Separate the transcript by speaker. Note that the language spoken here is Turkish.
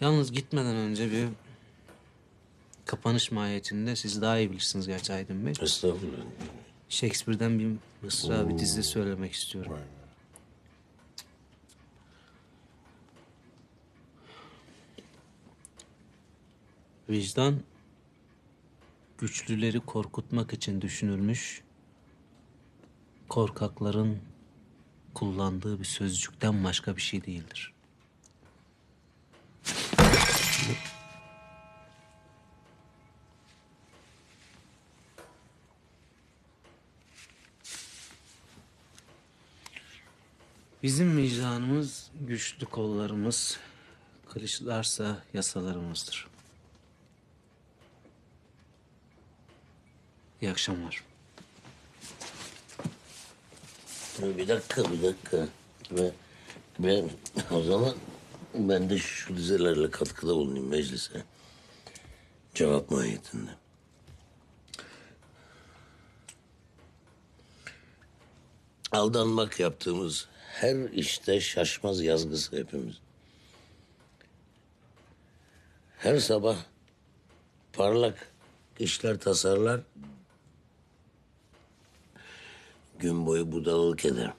Speaker 1: Yalnız gitmeden önce bir kapanış mahiyetinde siz daha iyi bilirsiniz gerçi Aydın Bey.
Speaker 2: Estağfurullah.
Speaker 1: Shakespeare'den bir mısra, bir dizi söylemek istiyorum. Vicdan güçlüleri korkutmak için düşünülmüş, korkakların kullandığı bir sözcükten başka bir şey değildir. Bizim vicdanımız güçlü kollarımız, kılıçlarsa yasalarımızdır. İyi akşamlar.
Speaker 2: Bir dakika, bir dakika. Ve ben o zaman ben de şu dizelerle katkıda bulunayım meclise. Cevap mahiyetinde. Aldanmak yaptığımız her işte şaşmaz yazgısı hepimiz. Her sabah parlak işler tasarlar, gün boyu budalalık eder.